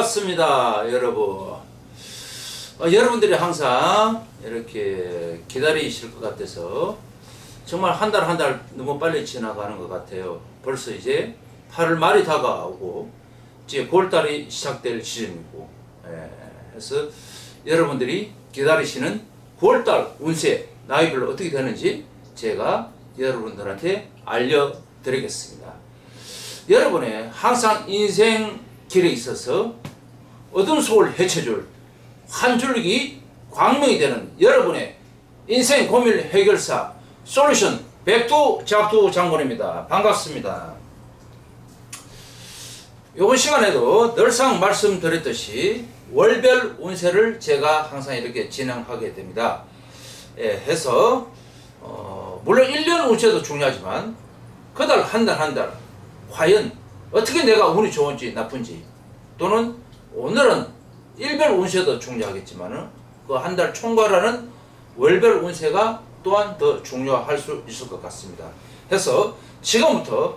반갑습니다, 여러분. 어, 여러분들이 항상 이렇게 기다리실 것 같아서 정말 한 달 한 달 너무 빨리 지나가는 것 같아요. 벌써 이제 8월 말이 다가오고 이제 9월달이 시작될 시즌이고 예, 그래서 여러분들이 기다리시는 9월달 운세 나이별로 어떻게 되는지 제가 여러분들한테 알려드리겠습니다. 여러분의 항상 인생 길에 있어서 어둠 속을 헤쳐줄 한 줄기 광명이 되는 여러분의 인생 고민 해결사 솔루션 백두 작두 장군입니다. 반갑습니다. 이번 시간에도 늘상 말씀드렸듯이 월별 운세를 제가 항상 이렇게 진행하게 됩니다. 예, 해서 어, 물론 1년 운세도 중요하지만 그달 한 달 한달 과연 어떻게 내가 운이 좋은지 나쁜지 또는 오늘은 일별 운세도 중요하겠지만은 그 한 달 총괄하는 월별 운세가 또한 더 중요할 수 있을 것 같습니다. 해서 지금부터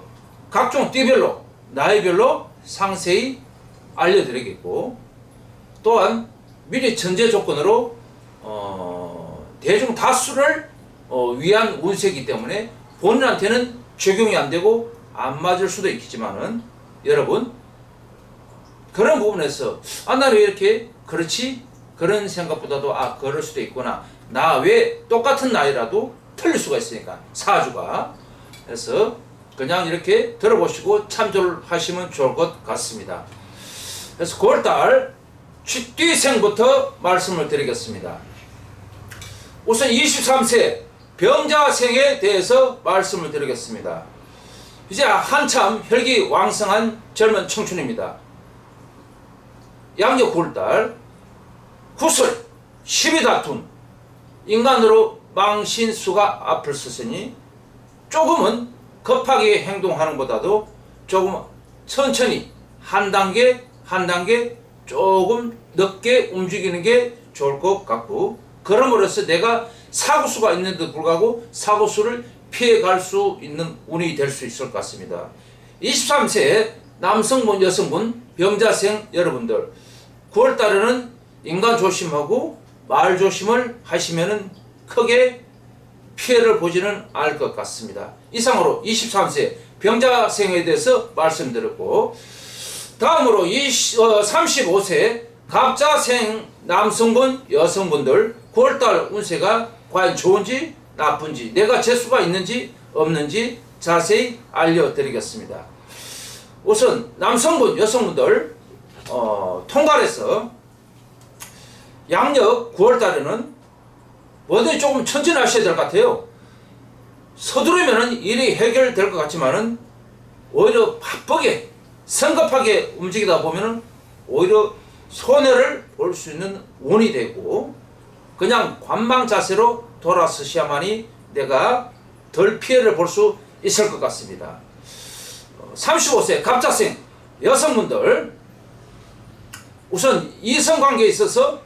각종 띠별로 나이별로 상세히 알려드리겠고 또한 미리 전제 조건으로 어, 대중 다수를 어, 위한 운세이기 때문에 본인한테는 적용이 안 되고 안 맞을 수도 있겠지만은 여러분 그런 부분에서 아 나는 왜 이렇게 그렇지 그런 생각보다도 아 그럴 수도 있구나 나 왜 똑같은 나이라도 틀릴 수가 있으니까 사주가 그래서 그냥 이렇게 들어보시고 참조를 하시면 좋을 것 같습니다. 그래서 9월달 취띠생부터 말씀을 드리겠습니다. 우선 23세 병자생에 대해서 말씀을 드리겠습니다. 이제 한참 혈기 왕성한 젊은 청춘입니다. 양력 9월달 구슬 12다툼 인간으로 망신수가 앞을 서으니 조금은 급하게 행동하는 것보다도 조금 천천히 한 단계 한 단계 조금 늦게 움직이는 게 좋을 것 같고 그럼으로써 내가 사고수가 있는데도 불구하고 사고수를 피해갈 수 있는 운이 될 수 있을 것 같습니다. 23세 남성분 여성분 병자생 여러분들 9월 달에는 인간 조심하고 말 조심을 하시면은 크게 피해를 보지는 않을 것 같습니다. 이상으로 23세 병자생에 대해서 말씀드렸고 다음으로 20, 어, 35세 갑자생 남성분 여성분들 9월달 운세가 과연 좋은지 나쁜지 내가 재수가 있는지 없는지 자세히 알려드리겠습니다. 우선 남성분 여성분들 어, 통괄해서 양력 9월달에는 뭐든지 조금 천천히 하셔야 될 것 같아요. 서두르면은 일이 해결될 것 같지만은 오히려 바쁘게 성급하게 움직이다 보면은 오히려 손해를 볼 수 있는 운이 되고 그냥 관망 자세로 돌아서셔야만이 내가 덜 피해를 볼 수 있을 것 같습니다. 35세 갑자생 여성분들 우선 이성 관계에 있어서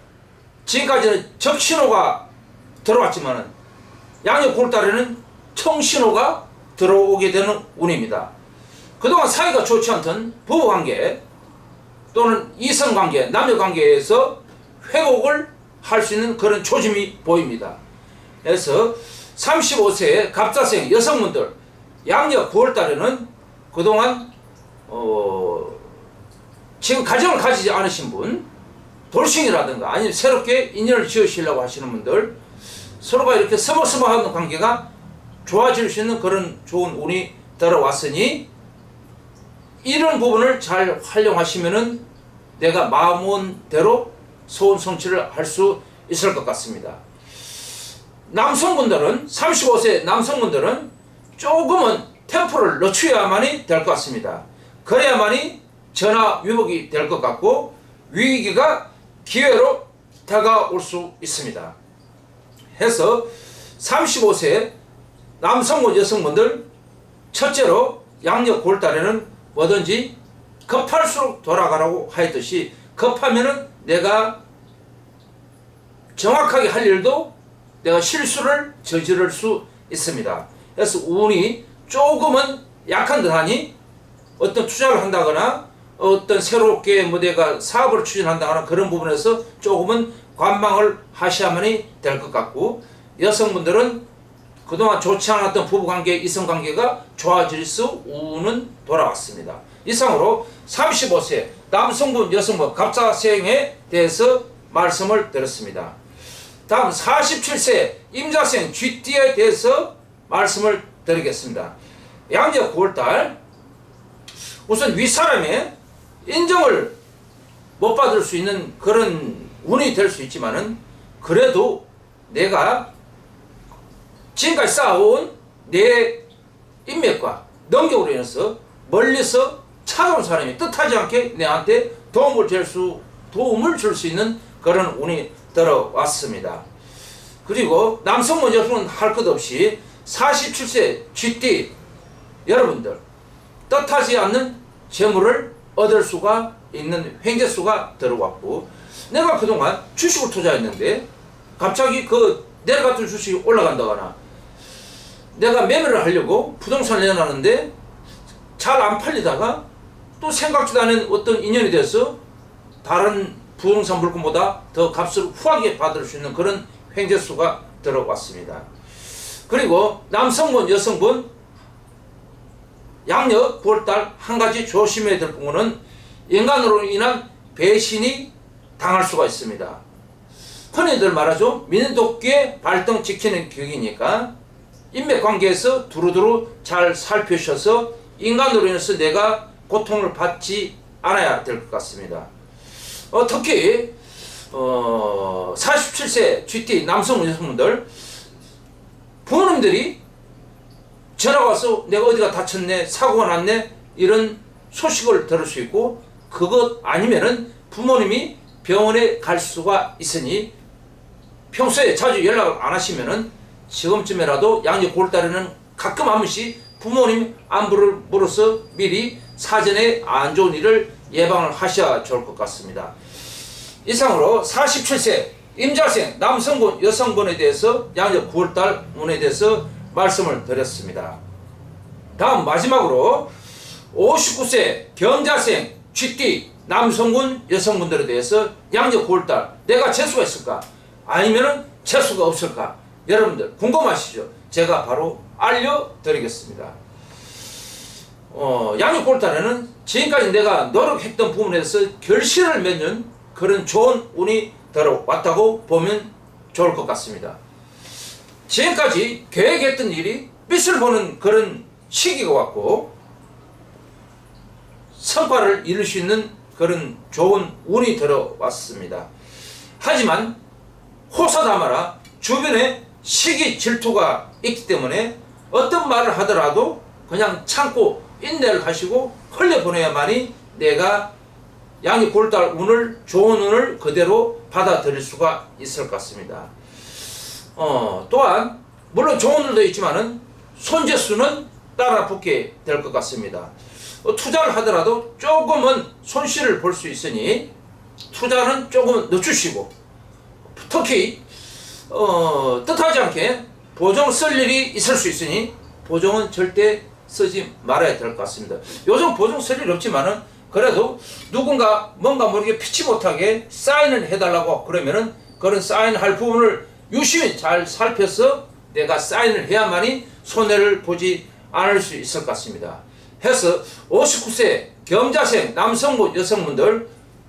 지금까지는 적신호가 들어왔지만은 양력 9월달에는 청신호가 들어오게 되는 운입니다. 그동안 사이가 좋지 않던 부부 관계 또는 이성 관계, 남녀 관계에서 회복을 할 수 있는 그런 조짐이 보입니다. 그래서 35세 갑자생 여성분들 양력 9월 달에는 그동안 어 지금 가정을 가지지 않으신 분 돌싱이라든가 아니면 새롭게 인연을 지으시려고 하시는 분들 서로가 이렇게 서먹서먹하는 관계가 좋아질 수 있는 그런 좋은 운이 들어왔으니 이런 부분을 잘 활용하시면은 내가 마음온 대로 소원 성취를 할 수 있을 것 같습니다. 남성분들은 35세 남성분들은 조금은 템포를 늦춰야만이 될 것 같습니다. 그래야만이 전화 위복이 될 것 같고 위기가 기회로 다가올 수 있습니다. 해서 35세 남성분 여성분들 첫째로 양력 9월달에는 뭐든지 급할수록 돌아가라고 하였듯이 급하면은 내가 정확하게 할 일도 내가 실수를 저지를 수 있습니다. 그래서 운이 조금은 약한 듯하니 어떤 투자를 한다거나 어떤 새롭게 뭐 내가 사업을 추진한다거나 그런 부분에서 조금은 관망을 하셔야만이 될 것 같고 여성분들은 그동안 좋지 않았던 부부관계, 이성관계가 좋아질 수는 돌아왔습니다. 이상으로 35세 남성분, 여성분 갑자생에 대해서 말씀을 드렸습니다. 다음 47세 임자생 GT에 대해서 말씀을 드리겠습니다. 양력 9월달 우선 윗사람의 인정을 못 받을 수 있는 그런 운이 될 수 있지만은 그래도 내가 지금까지 쌓아온 내 인맥과 능력으로 인해서 멀리서 찾아온 사람이 뜻하지 않게 내한테 도움을 줄 수, 도움을 줄 수 있는 그런 운이 들어왔습니다. 그리고 남성분 여성분 할것 없이 47세 GT 여러분들 뜻하지 않는 재물을 얻을 수가 있는 횡재수가 들어왔고 내가 그동안 주식을 투자했는데 갑자기 그 내려갔던 주식이 올라간다거나 내가 매매를 하려고 부동산을 내놨는데 잘 안 팔리다가 또 생각지도 않은 어떤 인연이 돼서 다른 부동산 물건보다 더 값을 후하게 받을 수 있는 그런 횡재수가 들어왔습니다. 그리고 남성분, 여성분 양력 9월달 한 가지 조심해야 될 부분은 인간으로 인한 배신이 당할 수가 있습니다. 흔히들 말하죠. 민독계 발등 지키는 격이니까 인맥관계에서 두루두루 잘 살피셔서 인간으로 인해서 내가 고통을 받지 않아야 될 것 같습니다. 어, 특히 어, 47세 GT 남성 여성분들 부모님들이 전화가 와서 내가 어디가 다쳤네 사고가 났네 이런 소식을 들을 수 있고 그것 아니면은 부모님이 병원에 갈 수가 있으니 평소에 자주 연락을 안 하시면은 지금쯤이라도 양력 9월달에는 가끔 한 번씩 부모님 안부를 물어서 미리 사전에 안 좋은 일을 예방을 하셔야 좋을 것 같습니다. 이상으로 47세 임자생 남성분 여성분에 대해서 양력 9월달 운에 대해서 말씀을 드렸습니다. 다음 마지막으로 59세 경자생 쥐띠 남성분 여성분들에 대해서 양력 9월달 내가 재수가 있을까 아니면은 재수가 없을까 여러분들 궁금하시죠? 제가 바로 알려드리겠습니다. 어, 양력 9월달에는 지금까지 내가 노력했던 부분에서 결실을 맺는 그런 좋은 운이 들어왔다고 보면 좋을 것 같습니다. 지금까지 계획했던 일이 빛을 보는 그런 시기가 왔고 성과를 이룰 수 있는 그런 좋은 운이 들어왔습니다. 하지만 호사다마라 주변에 시기 질투가 있기 때문에 어떤 말을 하더라도 그냥 참고 인내를 하시고 흘려보내야만이 내가 양이 골달 운을 좋은 운을 그대로 받아들일 수가 있을 것 같습니다. 어, 또한 물론 일도 있지만은 손재수는 따라 붙게 될 것 같습니다. 어, 투자를 하더라도 조금은 손실을 볼 수 있으니 투자는 조금 늦추시고 특히 어, 뜻하지 않게 보정 쓸 일이 있을 수 있으니 보정은 절대 쓰지 말아야 될 것 같습니다. 요즘 보정 쓸 일 없지만은 그래도 누군가 뭔가 모르게 피치 못하게 사인을 해달라고 그러면은 그런 사인할 부분을 유심히 잘 살펴서 내가 사인을 해야만이 손해를 보지 않을 수 있을 것 같습니다. 해서 59세 경자생 남성분 여성분들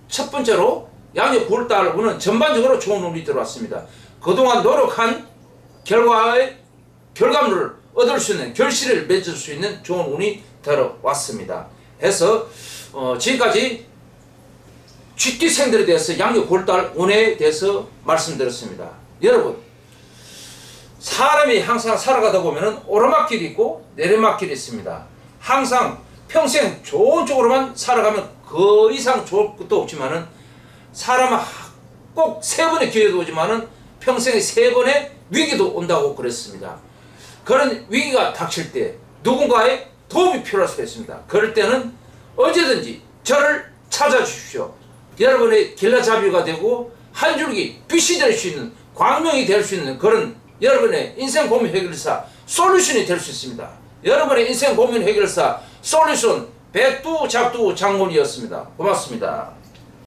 첫 번째로 9월달 운은 전반적으로 좋은 운이 들어왔습니다. 그동안 노력한 결과의 결과물을 얻을 수 있는 결실을 맺을 수 있는 좋은 운이 들어왔습니다. 해서 어, 지금까지 쥐띠생들에 대해서 양력 9월달 운에 대해서 말씀드렸습니다. 여러분 사람이 항상 살아가다 보면은 오르막길이 있고 내리막길이 있습니다. 항상 평생 좋은 쪽으로만 살아가면 그 이상 좋을 것도 없지만은 사람은 꼭 세 번의 기회도 오지만은 평생에 세 번의 위기도 온다고 그랬습니다. 그런 위기가 닥칠 때 누군가의 도움이 필요할 수가 있습니다. 그럴 때는 언제든지 저를 찾아주십시오. 여러분의 길라잡이가 되고 한 줄기 빛이 될 수 있는 광명이 될 수 있는 그런 여러분의 인생 고민 해결사 솔루션이 될 수 있습니다. 여러분의 인생 고민 해결사 솔루션 백두 작두 장군이었습니다. 고맙습니다.